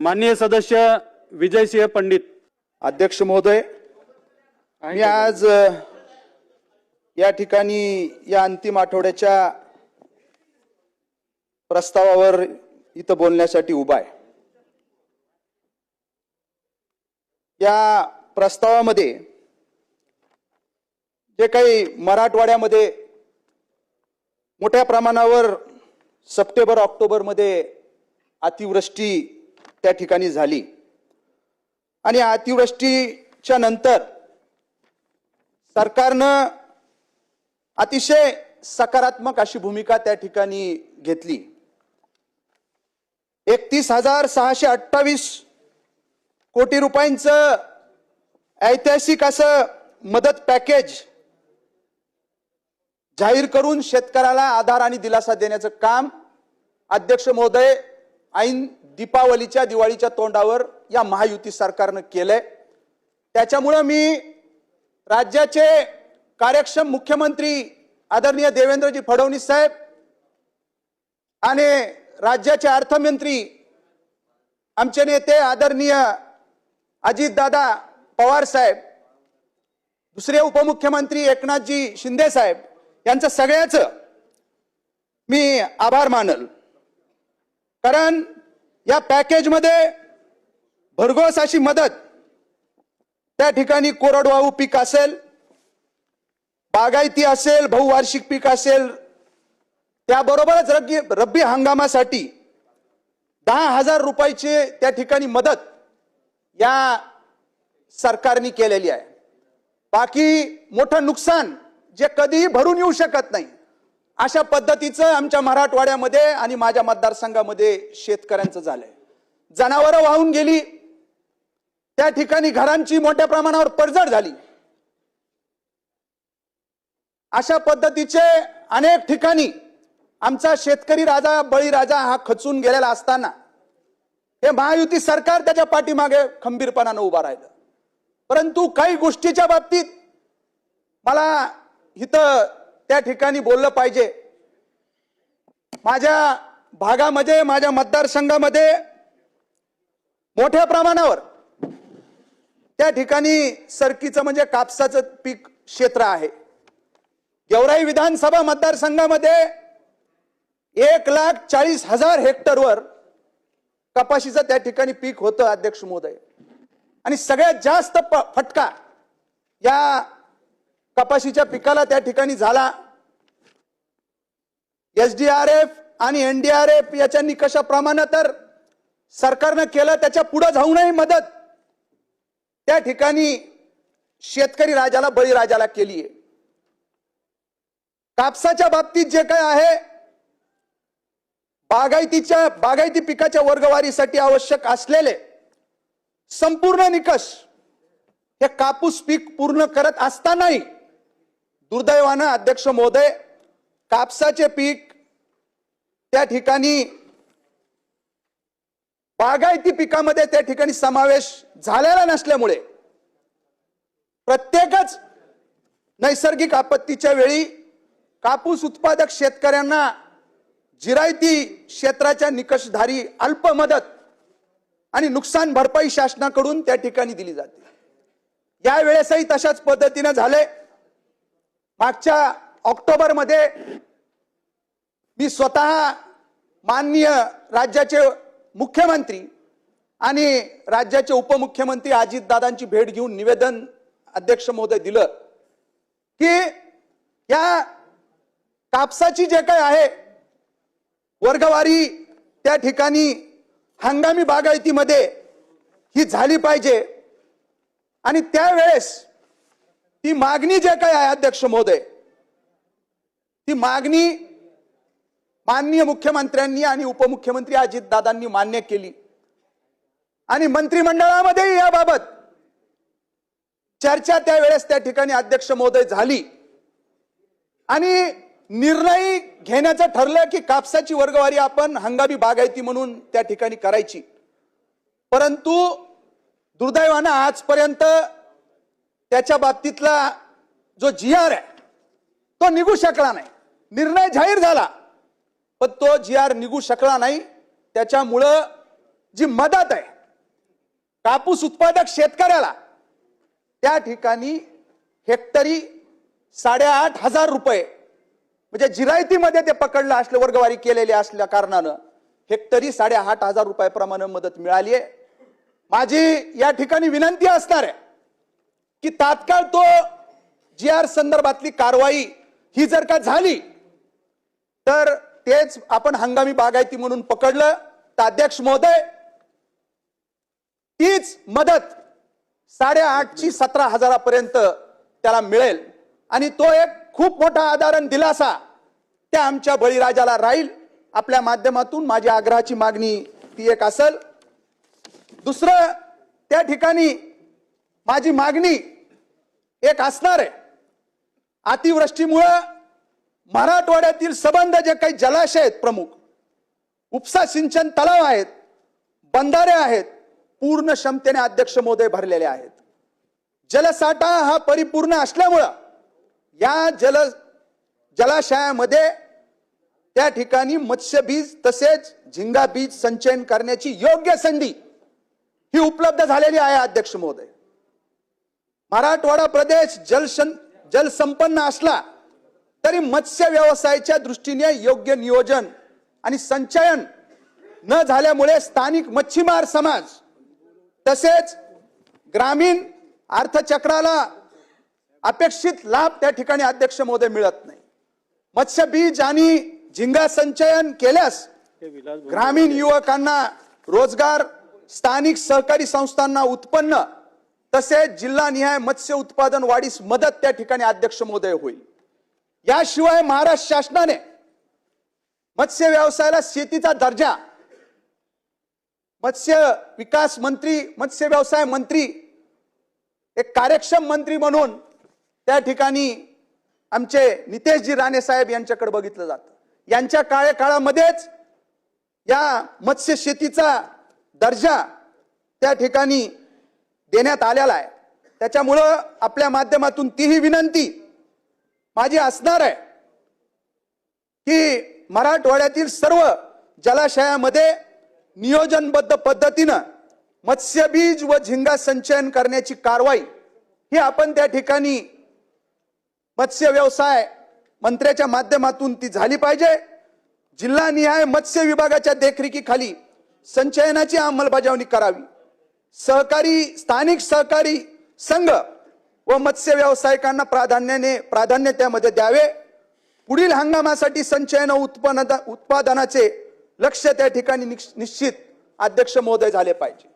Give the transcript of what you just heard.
माननीय सदस्य विजयसिंह पंडित. अध्यक्ष महोदय मी आज या ठिकाणी या अंतिम आठवड्याच्या प्रस्तावावर इथं बोलण्यासाठी उभा आहे. या प्रस्तावामध्ये जे काही मराठवाड्यामध्ये मोठ्या प्रमाणावर सप्टेंबर ऑक्टोबरमध्ये अतिवृष्टी त्या ठिकाणी झाली. आणि अतिवृष्टीच्या नंतर सरकारनं अतिशय सकारात्मक अशी भूमिका त्या ठिकाणी घेतली. एकतीस हजार सहाशे अठ्ठावीस कोटी रुपयांचं ऐतिहासिक असं मदत पॅकेज जाहीर करून शेतकऱ्याला आधार आणि दिलासा देण्याचं काम अध्यक्ष महोदय ऐन दीपावलीच्या दिवाळीच्या तोंडावर या महायुती सरकारनं केलंय. त्याच्यामुळं मी राज्याचे कार्यक्षम मुख्यमंत्री आदरणीय देवेंद्रजी फडणवीस साहेब आणि राज्याचे अर्थमंत्री आमचे नेते आदरणीय अजितदादा पवार साहेब दुसरे उपमुख्यमंत्री एकनाथजी शिंदे साहेब यांचं सगळ्याचं मी आभार मानल. कारण या पॅकेजमध्ये भरघोस अशी मदत त्या ठिकाणी कोरडवाहू पीक असेल बागायती असेल बहुवार्षिक पीक असेल त्याबरोबरच रब्बी रब्बी हंगामासाठी दहा हजार रुपयाची त्या ठिकाणी मदत या सरकारने केलेली आहे. बाकी मोठं नुकसान जे कधीही भरून येऊ शकत नाही. अशा पद्धतीचं आमच्या मराठवाड्यामध्ये आणि माझ्या मतदारसंघामध्ये शेतकऱ्यांचं झालंय. जनावरं वाहून गेली. त्या ठिकाणी घरांची मोठ्या प्रमाणावर पडझड झाली. अशा पद्धतीचे अनेक ठिकाणी आमचा शेतकरी राजा बळीराजा हा खचून गेलेला असताना हे महायुती सरकार त्याच्या पाठीमागे खंबीरपणानं उभा राहिलं. परंतु काही गोष्टीच्या बाबतीत मला इथं त्या ठिकाणी बोललं पाहिजे. माझ्या भागामध्ये माझ्या मतदारसंघामध्ये मोठ्या प्रमाणावर त्या ठिकाणी सरकीचं म्हणजे कापसाचं पीक क्षेत्र आहे. गेवराई विधानसभा मतदारसंघामध्ये एक लाख चाळीस हजार हेक्टरवर कपाशीचं त्या ठिकाणी पीक होतं अध्यक्ष महोदय. आणि सगळ्यात जास्त फटका या कपाशीच्या पिकाला त्या ठिकाणी झाला. एस डी आर एफ आणि एनडीआरएफ याच्या निकषाप्रमाणे तर सरकारनं केलं त्याच्या पुढे जाऊनही मदत. त्या ठिकाणी शेतकरी राजाला बळीराजाला केली आहे. कापसाच्या बाबतीत जे काय आहे बागायतीच्या बागायती पिकाच्या वर्गवारीसाठी आवश्यक असलेले संपूर्ण निकष हे कापूस पीक पूर्ण करत असतानाही दुर्दैवानं अध्यक्ष महोदय कापसाचे पीक त्या ठिकाणी बागायती पिकामध्ये त्या ठिकाणी समावेश झालेला नसल्यामुळे प्रत्येकच नैसर्गिक आपत्तीच्या वेळी कापूस उत्पादक शेतकऱ्यांना जिरायती क्षेत्राच्या निकषधारी अल्प मदत आणि नुकसान भरपाई शासनाकडून त्या ठिकाणी दिली जाते. यावेळेसही तशाच पद्धतीने झाले मागच्या ऑक्टोबरमध्ये मी स्वतः माननीय राज्याचे मुख्यमंत्री आणि राज्याचे उपमुख्यमंत्री अजितदादांची भेट घेऊन निवेदन अध्यक्ष महोदय दिलं की या कापसाची जे काय आहे वर्गवारी त्या ठिकाणी हंगामी बागायतीमध्ये ही झाली पाहिजे. आणि त्यावेळेस ती मागणी जे काय आहे अध्यक्ष महोदय ती मागणी माननीय मुख्यमंत्र्यांनी आणि उपमुख्यमंत्री अजितदादांनी मान्य केली. आणि मंत्रिमंडळामध्येही याबाबत चर्चा त्यावेळेस त्या ठिकाणी अध्यक्ष महोदय झाली. आणि निर्णय घेण्याचं ठरलं की कापसाची वर्गवारी आपण हंगामी बागायती म्हणून त्या ठिकाणी करायची. परंतु दुर्दैवानं आजपर्यंत त्याच्या बाबतीतला जो जी आर आहे तो निघू शकला नाही. निर्णय जाहीर झाला पण तो जी आर निघू शकला नाही. त्याच्यामुळं जी मदत आहे कापूस उत्पादक शेतकऱ्याला त्या ठिकाणी हेक्टरी साडेआठ हजार रुपये म्हणजे जिरायतीमध्ये ते पकडलं असलं वर्गवारी केलेली असल्या कारणानं हेक्टरी साडेआठ हजार रुपयाप्रमाणे मदत मिळाली आहे. माझी या ठिकाणी विनंती असणार आहे की तात्काळ तो जी आर संदर्भातली कारवाई ही जर का झाली तर तेच आपण हंगामी बागायती म्हणून पकडलं. तर अध्यक्ष महोदय तीच मदत साडेआठची सतरा हजारापर्यंत त्याला मिळेल. आणि तो एक खूप मोठा आदारण दिलासा त्या आमच्या बळीराजाला राहील. आपल्या माध्यमातून माझी आग्रहाची मागणी ती एक असेल. दुसरं त्या ठिकाणी माझी मागणी एक असणार आहे. अतिवृष्टीमुळं मराठवाड्यातील सबंध जे काही जलाशय आहेत प्रमुख उपसा सिंचन तलाव आहेत बंधारे आहेत पूर्ण क्षमतेने अध्यक्ष महोदय भरलेले आहेत. जलसाठा हा परिपूर्ण असल्यामुळं या जल जलाशयामध्ये त्या ठिकाणी मत्स्यबीज तसेच झिंगा बीज संचयन करण्याची योग्य संधी ही उपलब्ध झालेली आहे अध्यक्ष महोदय. मराठवाडा प्रदेश जलशन जलसंपन्न असला तरी मत्स्य व्यवसायाच्या दृष्टीने योग्य नियोजन आणि संचयन न झाल्यामुळे स्थानिक मच्छीमार समाज तसेच ग्रामीण अर्थचक्राला अपेक्षित लाभ त्या ठिकाणी अध्यक्ष महोदय मिळत नाही. मत्स्य बीज आणि झिंगा संचयन केल्यास ग्रामीण युवकांना रोजगार स्थानिक सहकारी संस्थांना उत्पन्न तसेच जिल्हानिहाय मत्स्य उत्पादन वाढीस मदत त्या ठिकाणी अध्यक्ष महोदय होईल. याशिवाय महाराष्ट्र शासनाने मत्स्य व्यवसायाला शेतीचा दर्जा मत्स्य विकास मंत्री मत्स्य व्यवसाय मंत्री एक कार्यक्षम मंत्री म्हणून त्या ठिकाणी आमचे नितेशजी राणे साहेब यांच्याकडे बघितलं जातं. यांच्या कार्यकाळामध्येच या मत्स्य शेतीचा दर्जा त्या ठिकाणी देण्यात आलेला आहे. त्याच्यामुळं आपल्या माध्यमातून तीही विनंती माझी असणार आहे की मराठवाड्यातील सर्व जलाशयामध्ये नियोजनबद्ध पद्धतीनं मत्स्यबीज व झिंगा संचयन करण्याची कारवाई ही आपण त्या ठिकाणी मत्स्य व्यवसाय मंत्र्याच्या माध्यमातून ती झाली पाहिजे. जिल्हानिहाय मत्स्य विभागाच्या देखरेखीखाली संचयनाची अंमलबजावणी करावी. सहकारी स्थानिक सहकारी संघ व मत्स्य व्यावसायिकांना प्राधान्याने प्राधान्य त्यामध्ये द्यावे. पुढील हंगामासाठी संचयन उत्पन्न उत्पादनाचे लक्ष त्या ठिकाणी निश्चित अध्यक्ष महोदय झाले पाहिजे.